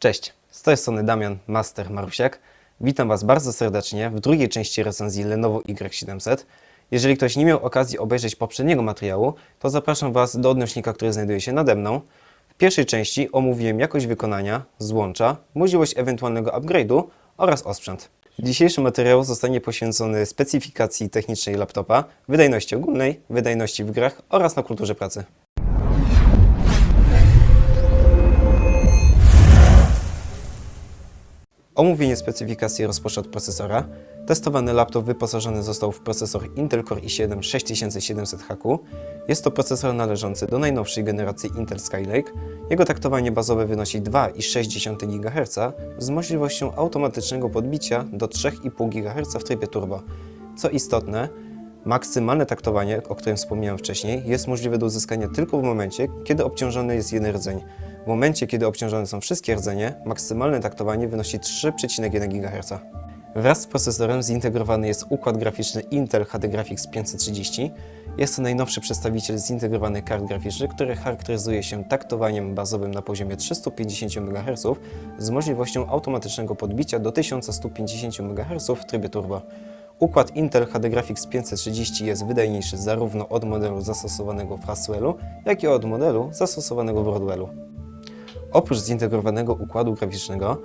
Cześć, z tej strony Damian, Master Marusiak. Witam Was bardzo serdecznie w drugiej części recenzji Lenovo Y700. Jeżeli ktoś nie miał okazji obejrzeć poprzedniego materiału, to zapraszam Was do odnośnika, który znajduje się nade mną. W pierwszej części omówiłem jakość wykonania, złącza, możliwość ewentualnego upgrade'u oraz osprzęt. Dzisiejszy materiał zostanie poświęcony specyfikacji technicznej laptopa, wydajności ogólnej, wydajności w grach oraz na kulturze pracy. Omówienie specyfikacji rozpoczął od procesora. Testowany laptop wyposażony został w procesor Intel Core i7 6700HQ. Jest to procesor należący do najnowszej generacji Intel Skylake. Jego taktowanie bazowe wynosi 2,6 GHz z możliwością automatycznego podbicia do 3,5 GHz w trybie turbo. Co istotne, maksymalne taktowanie, o którym wspomniałem wcześniej, jest możliwe do uzyskania tylko w momencie, kiedy obciążony jest jeden rdzeń. W momencie, kiedy obciążone są wszystkie rdzenie, maksymalne taktowanie wynosi 3,1 GHz. Wraz z procesorem zintegrowany jest układ graficzny Intel HD Graphics 530. Jest to najnowszy przedstawiciel zintegrowanych kart graficznych, który charakteryzuje się taktowaniem bazowym na poziomie 350 MHz z możliwością automatycznego podbicia do 1150 MHz w trybie turbo. Układ Intel HD Graphics 530 jest wydajniejszy zarówno od modelu zastosowanego w Haswellu, jak i od modelu zastosowanego w Broadwellu. Oprócz zintegrowanego układu graficznego,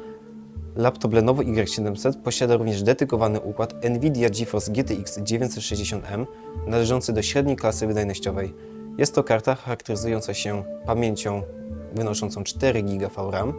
laptop Lenovo Y700 posiada również dedykowany układ NVIDIA GeForce GTX 960M należący do średniej klasy wydajnościowej. Jest to karta charakteryzująca się pamięcią wynoszącą 4 GB VRAM,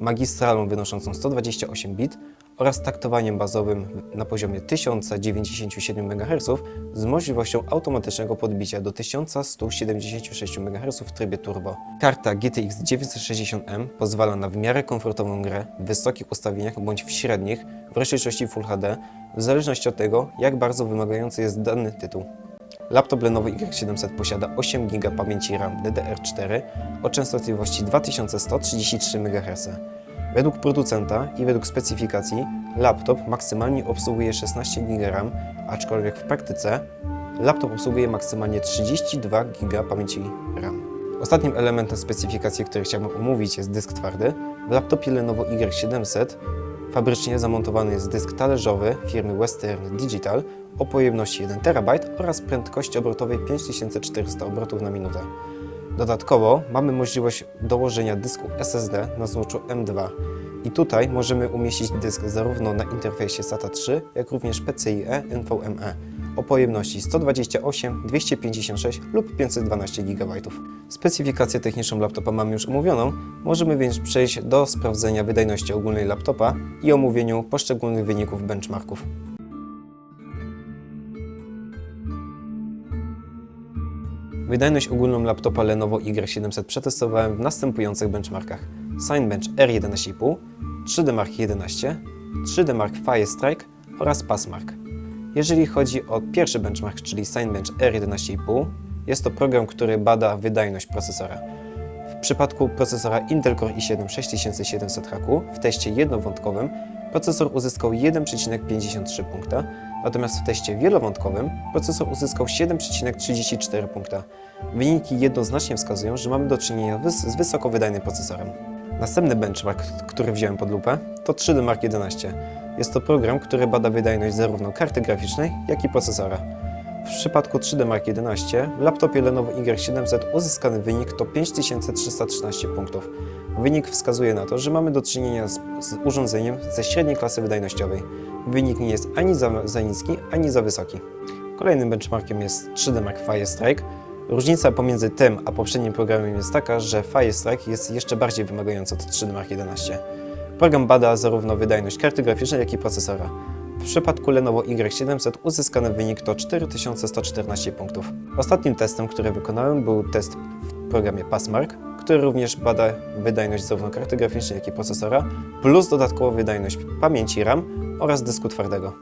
magistralą wynoszącą 128 bit oraz taktowaniem bazowym na poziomie 1097 MHz z możliwością automatycznego podbicia do 1176 MHz w trybie turbo. Karta GTX 960M pozwala na w miarę komfortową grę w wysokich ustawieniach bądź w średnich w rozdzielczości Full HD, w zależności od tego, jak bardzo wymagający jest dany tytuł. Laptop Lenovo Y700 posiada 8 GB pamięci RAM DDR4 o częstotliwości 2133 MHz. Według producenta i według specyfikacji laptop maksymalnie obsługuje 16 GB RAM, aczkolwiek w praktyce laptop obsługuje maksymalnie 32 GB pamięci RAM. Ostatnim elementem specyfikacji, który chciałbym omówić jest dysk twardy. W laptopie Lenovo Y700 fabrycznie zamontowany jest dysk talerzowy firmy Western Digital o pojemności 1 TB oraz prędkości obrotowej 5400 obrotów na minutę. Dodatkowo mamy możliwość dołożenia dysku SSD na złączu M2 i tutaj możemy umieścić dysk zarówno na interfejsie SATA 3, jak również PCIe NVMe o pojemności 128, 256 lub 512 GB. Specyfikację techniczną laptopa mamy już omówioną, możemy więc przejść do sprawdzenia wydajności ogólnej laptopa i omówieniu poszczególnych wyników benchmarków. Wydajność ogólną laptopa Lenovo Y700 przetestowałem w następujących benchmarkach. Signbench R11,5, 3D Mark 11, 3D Mark Fire Strike oraz Passmark. Jeżeli chodzi o pierwszy benchmark, czyli Signbench R11,5, jest to program, który bada wydajność procesora. W przypadku procesora Intel Core i7 6700HQ w teście jednowątkowym procesor uzyskał 1,53 punkta, natomiast w teście wielowątkowym procesor uzyskał 7,34 punkta. Wyniki jednoznacznie wskazują, że mamy do czynienia z wysoko wydajnym procesorem. Następny benchmark, który wziąłem pod lupę, to 3D Mark 11. Jest to program, który bada wydajność zarówno karty graficznej, jak i procesora. W przypadku 3D Mark 11 w laptopie Lenovo Y700 uzyskany wynik to 5313 punktów. Wynik wskazuje na to, że mamy do czynienia z, z urządzeniem ze średniej klasy wydajnościowej. Wynik nie jest ani za, za niski, ani za wysoki. Kolejnym benchmarkiem jest 3D Mark Fire Strike. Różnica pomiędzy tym a poprzednim programem jest taka, że Fire Strike jest jeszcze bardziej wymagający od 3D Mark 11. Program bada zarówno wydajność karty graficznej, jak i procesora. W przypadku Lenovo Y700 uzyskany wynik to 4114 punktów. Ostatnim testem, który wykonałem, był test programie Passmark, który również bada wydajność zarówno karty graficznej, jak i procesora, plus dodatkowo wydajność pamięci RAM oraz dysku twardego.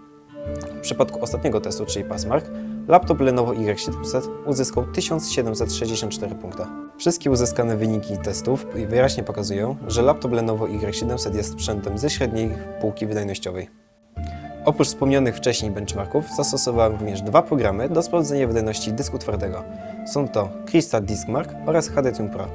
W przypadku ostatniego testu, czyli Passmark, laptop Lenovo Y700 uzyskał 1764 punkta. Wszystkie uzyskane wyniki testów wyraźnie pokazują, że laptop Lenovo Y700 jest sprzętem ze średniej półki wydajnościowej. Oprócz wspomnianych wcześniej benchmarków, zastosowałem również dwa programy do sprawdzenia wydajności dysku twardego. Są to Crystal Disk Mark oraz HDTune Pro.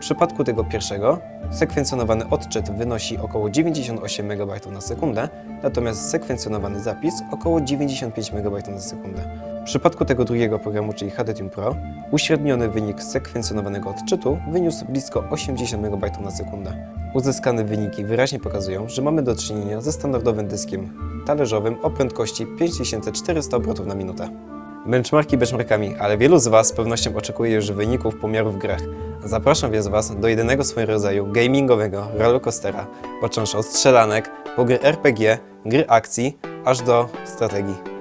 przypadku tego pierwszego sekwencjonowany odczyt wynosi około 98 MB na sekundę, natomiast sekwencjonowany zapis około 95 MB na sekundę. W przypadku tego drugiego programu, czyli HDTune Pro, uśredniony wynik sekwencjonowanego odczytu wyniósł blisko 80 MB na sekundę. Uzyskane wyniki wyraźnie pokazują, że mamy do czynienia ze standardowym dyskiem talerzowym o prędkości 5400 obrotów na minutę. Benchmarki benchmarkami, ale wielu z Was z pewnością oczekuje już wyników pomiarów w grach. Zapraszam więc Was do jedynego swojego rodzaju gamingowego rollercoastera, począwszy od strzelanek, po gry RPG, gry akcji, aż do strategii.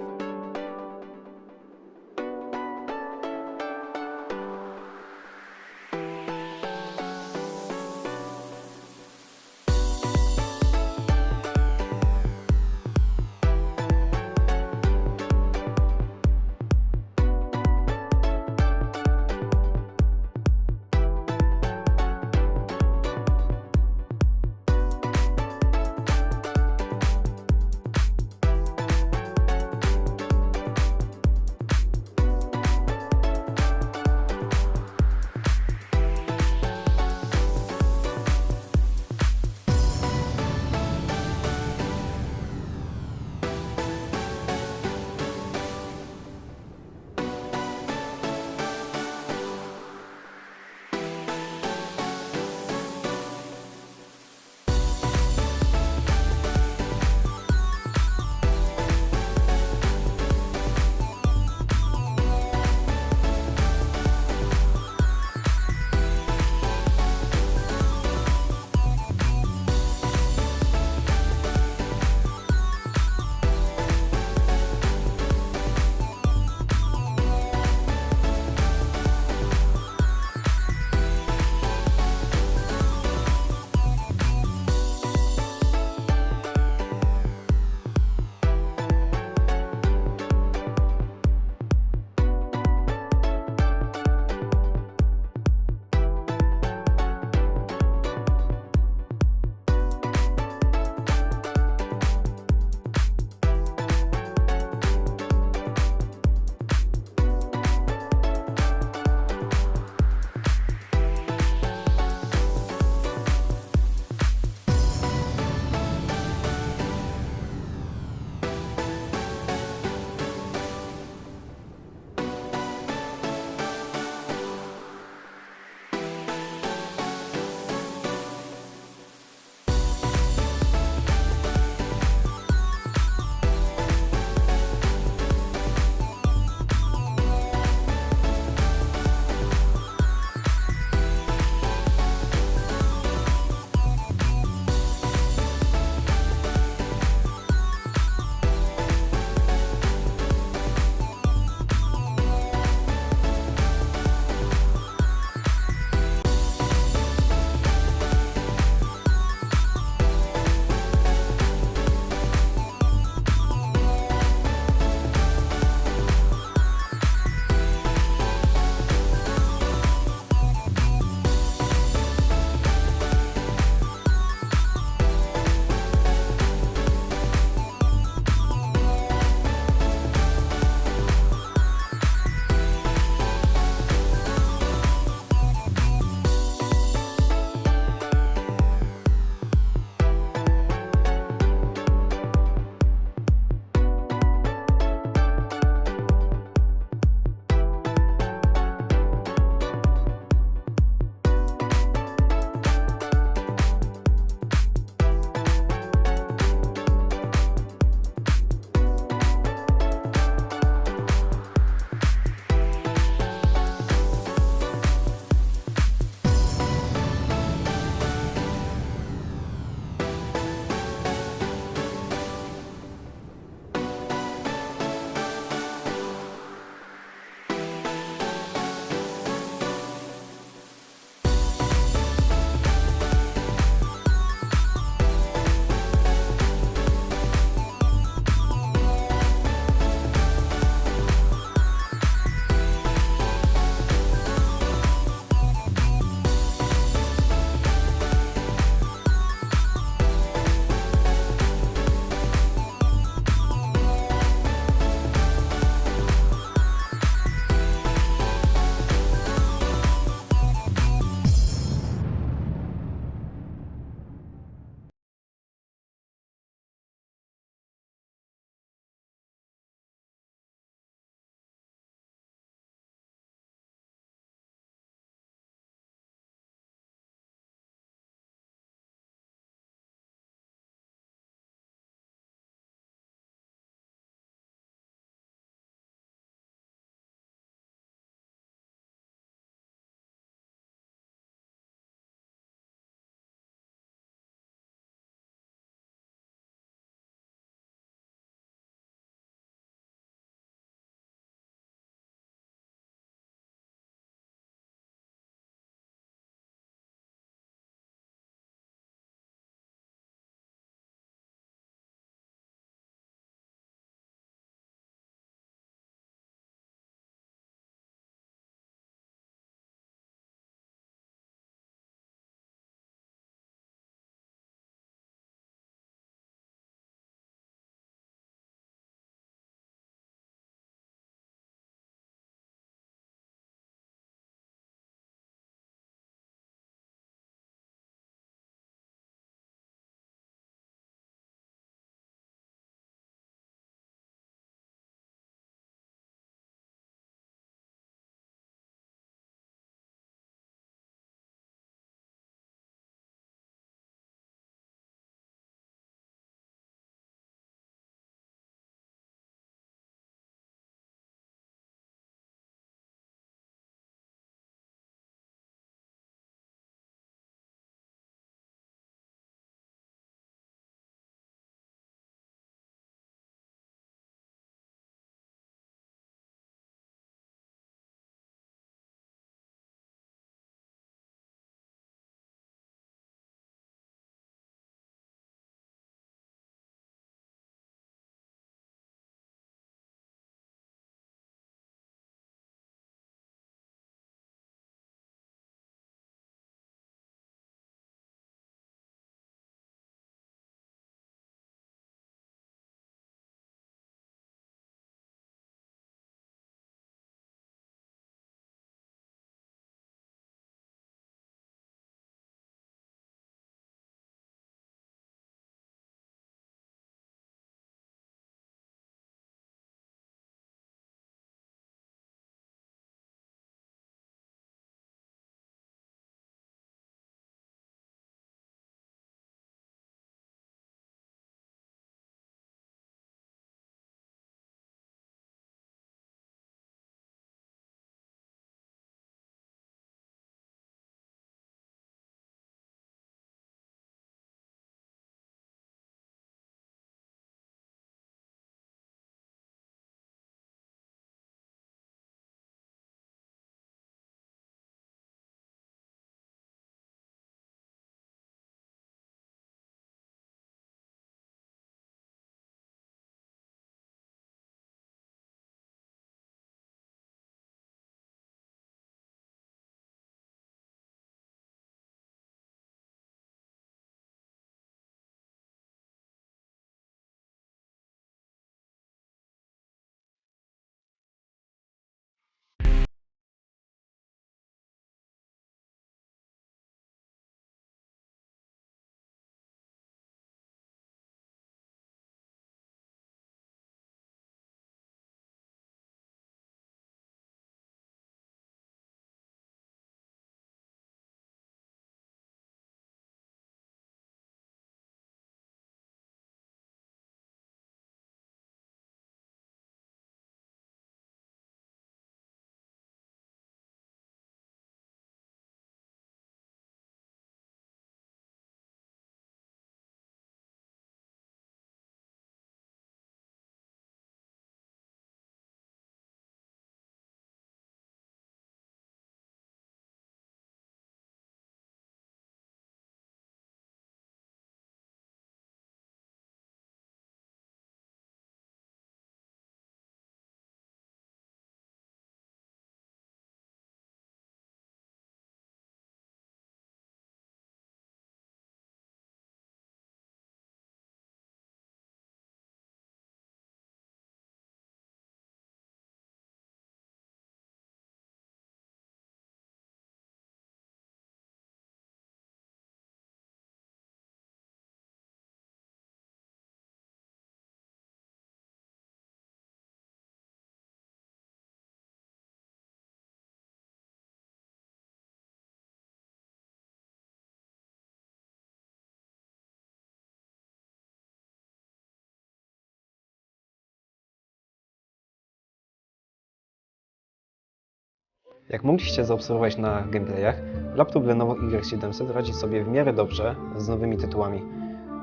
Jak mogliście zaobserwować na gameplayach, laptop Lenovo Y700 radzi sobie w miarę dobrze z nowymi tytułami.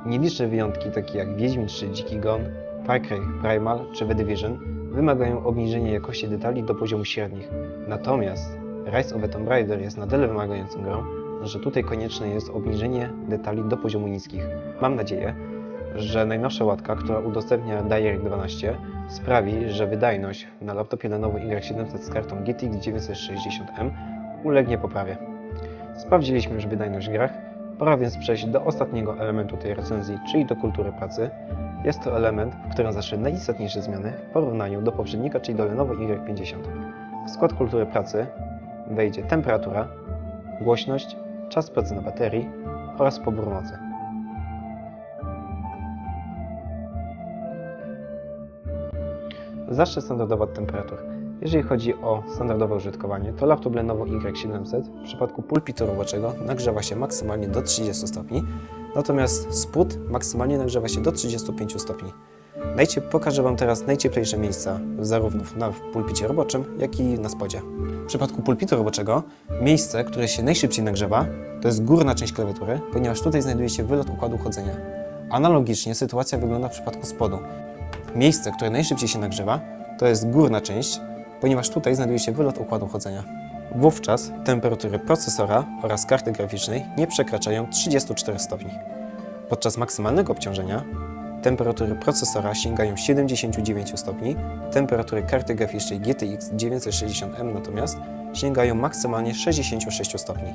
Nieliczne wyjątki takie jak Wiedźmin 3 Dziki Gon, Far Cry Primal czy The Division wymagają obniżenia jakości detali do poziomu średnich. Natomiast Rise of the Tomb Raider jest na tyle wymagającą grą, że tutaj konieczne jest obniżenie detali do poziomu niskich. Mam nadzieję, że najnowsza łatka, która udostępnia Direct 12, sprawi, że wydajność na laptopie Lenovo Y700 z kartą GTX 960M ulegnie poprawie. Sprawdziliśmy już wydajność w grach, pora więc przejść do ostatniego elementu tej recenzji, czyli do kultury pracy. Jest to element, w którym zaszły najistotniejsze zmiany w porównaniu do poprzednika, czyli do Lenovo Y50. W skład kultury pracy wejdzie temperatura, głośność, czas pracy na baterii oraz pobór mocy. Zacznę standardowo od temperatur. Jeżeli chodzi o standardowe użytkowanie, to laptop Lenovo Y700 w przypadku pulpitu roboczego nagrzewa się maksymalnie do 30 stopni, natomiast spód maksymalnie nagrzewa się do 35 stopni. Najcie pokażę Wam teraz najcieplejsze miejsca zarówno na pulpicie roboczym, jak i na spodzie. W przypadku pulpitu roboczego miejsce, które się najszybciej nagrzewa, to jest górna część klawiatury, ponieważ tutaj znajduje się wylot układu chłodzenia. Analogicznie sytuacja wygląda w przypadku spodu. Miejsce, które najszybciej się nagrzewa, to jest górna część, ponieważ tutaj znajduje się wylot układu chłodzenia. Wówczas temperatury procesora oraz karty graficznej nie przekraczają 34 stopni. Podczas maksymalnego obciążenia temperatury procesora sięgają 79 stopni, temperatury karty graficznej GTX 960M natomiast sięgają maksymalnie 66 stopni.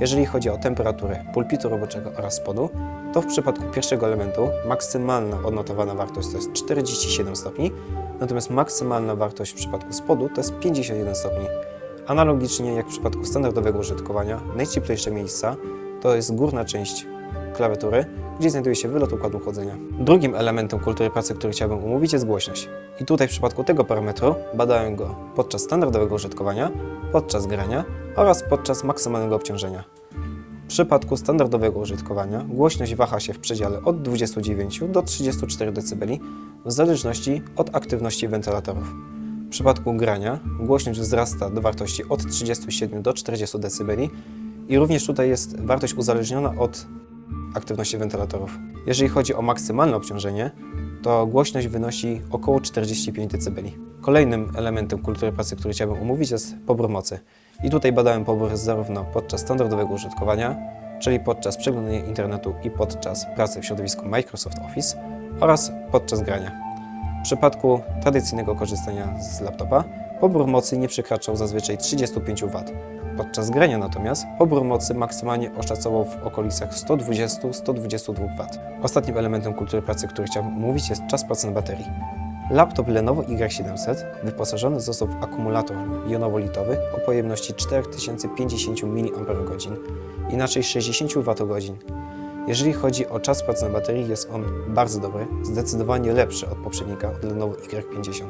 Jeżeli chodzi o temperaturę pulpitu roboczego oraz spodu, to w przypadku pierwszego elementu maksymalna odnotowana wartość to jest 47 stopni, natomiast maksymalna wartość w przypadku spodu to jest 51 stopni. Analogicznie jak w przypadku standardowego użytkowania, najcieplejsze miejsca to jest górna część klawiatury, gdzie znajduje się wylot układu chłodzenia. Drugim elementem kultury pracy, który chciałbym omówić jest głośność. I tutaj w przypadku tego parametru badałem go podczas standardowego użytkowania, podczas grania oraz podczas maksymalnego obciążenia. W przypadku standardowego użytkowania głośność waha się w przedziale od 29 do 34 dB w zależności od aktywności wentylatorów. W przypadku grania głośność wzrasta do wartości od 37 do 40 dB i również tutaj jest wartość uzależniona od aktywności wentylatorów. Jeżeli chodzi o maksymalne obciążenie, to głośność wynosi około 45 dB. Kolejnym elementem kultury pracy, który chciałbym omówić jest pobór mocy. I tutaj badałem pobór zarówno podczas standardowego użytkowania, czyli podczas przeglądania internetu i podczas pracy w środowisku Microsoft Office oraz podczas grania. W przypadku tradycyjnego korzystania z laptopa pobór mocy nie przekraczał zazwyczaj 35 W. Podczas grania natomiast pobór mocy maksymalnie oszacował w okolicach 120-122 W. Ostatnim elementem kultury pracy, który chciałbym omówić jest czas pracy na baterii. Laptop Lenovo Y700 wyposażony został w akumulator jonowo-litowy o pojemności 4050 mAh, inaczej 60 Wh. Jeżeli chodzi o czas pracy na baterii, jest on bardzo dobry, zdecydowanie lepszy od poprzednika od Lenovo Y50.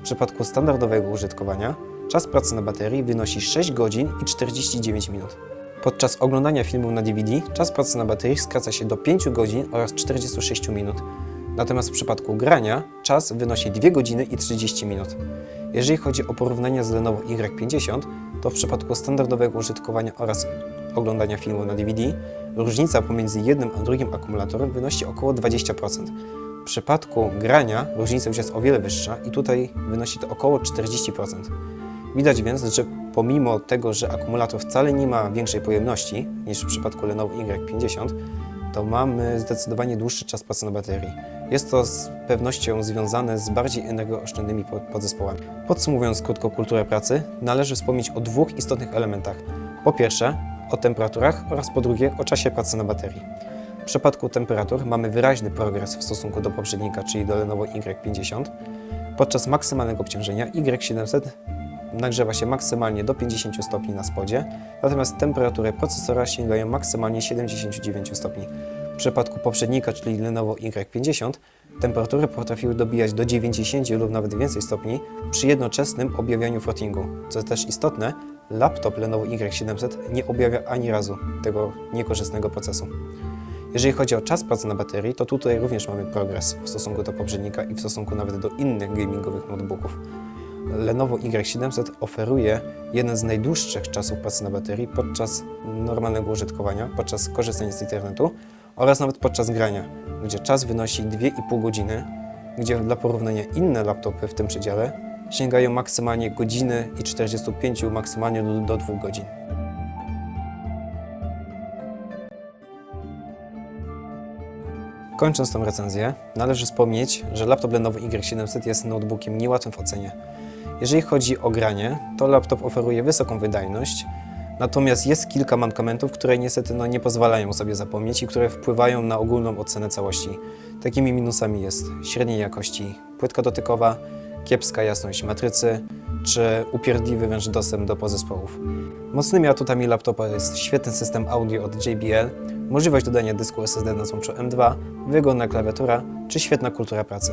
W przypadku standardowego użytkowania czas pracy na baterii wynosi 6 godzin i 49 minut. Podczas oglądania filmu na DVD czas pracy na baterii skraca się do 5 godzin oraz 46 minut. Natomiast w przypadku grania czas wynosi 2 godziny i 30 minut. Jeżeli chodzi o porównanie z Lenovo Y50, to w przypadku standardowego użytkowania oraz oglądania filmu na DVD różnica pomiędzy jednym a drugim akumulatorem wynosi około 20%. W przypadku grania różnica już jest o wiele wyższa i tutaj wynosi to około 40%. Widać więc, że pomimo tego, że akumulator wcale nie ma większej pojemności niż w przypadku Lenovo Y50, to mamy zdecydowanie dłuższy czas pracy na baterii. Jest to z pewnością związane z bardziej energooszczędnymi po- podzespołami. Podsumowując krótko kulturę pracy, należy wspomnieć o dwóch istotnych elementach. Po pierwsze, o temperaturach oraz po drugie, o czasie pracy na baterii. W przypadku temperatur mamy wyraźny progres w stosunku do poprzednika, czyli do Lenovo Y50. Podczas maksymalnego obciążenia Y700 nagrzewa się maksymalnie do 50 stopni na spodzie, natomiast temperatury procesora sięgają maksymalnie 79 stopni. W przypadku poprzednika, czyli Lenovo Y50, temperatury potrafiły dobijać do 90 lub nawet więcej stopni przy jednoczesnym objawianiu frottingu. Co też istotne, laptop Lenovo Y700 nie objawia ani razu tego niekorzystnego procesu. Jeżeli chodzi o czas pracy na baterii, to tutaj również mamy progres w stosunku do poprzednika i w stosunku nawet do innych gamingowych notebooków. Lenovo Y700 oferuje jeden z najdłuższych czasów pracy na baterii podczas normalnego użytkowania, podczas korzystania z internetu oraz nawet podczas grania, gdzie czas wynosi 2,5 godziny, gdzie dla porównania inne laptopy w tym przedziale sięgają maksymalnie godziny i 45, maksymalnie do, do 2 godzin. Kończąc tą recenzję, należy wspomnieć, że laptop Lenovo Y700 jest notebookiem niełatwym w ocenie. Jeżeli chodzi o granie, to laptop oferuje wysoką wydajność, natomiast jest kilka mankamentów, które niestety no, nie pozwalają sobie zapomnieć i które wpływają na ogólną ocenę całości. Takimi minusami jest średniej jakości płytka dotykowa, kiepska jasność matrycy, czy upierdliwy wręcz dostęp do podzespołów. Mocnymi atutami laptopa jest świetny system audio od JBL, możliwość dodania dysku SSD na złączu M2, wygodna klawiatura czy świetna kultura pracy.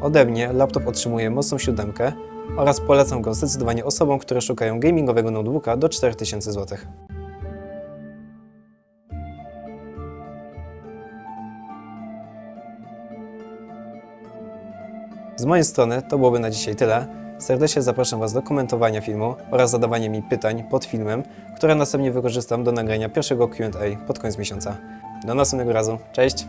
Ode mnie laptop otrzymuje mocną siódemkę oraz polecam go zdecydowanie osobom, które szukają gamingowego notebooka do 4000 zł. Z mojej strony to byłoby na dzisiaj tyle. Serdecznie zapraszam Was do komentowania filmu oraz zadawania mi pytań pod filmem, które następnie wykorzystam do nagrania pierwszego QA pod koniec miesiąca. Do następnego razu. Cześć!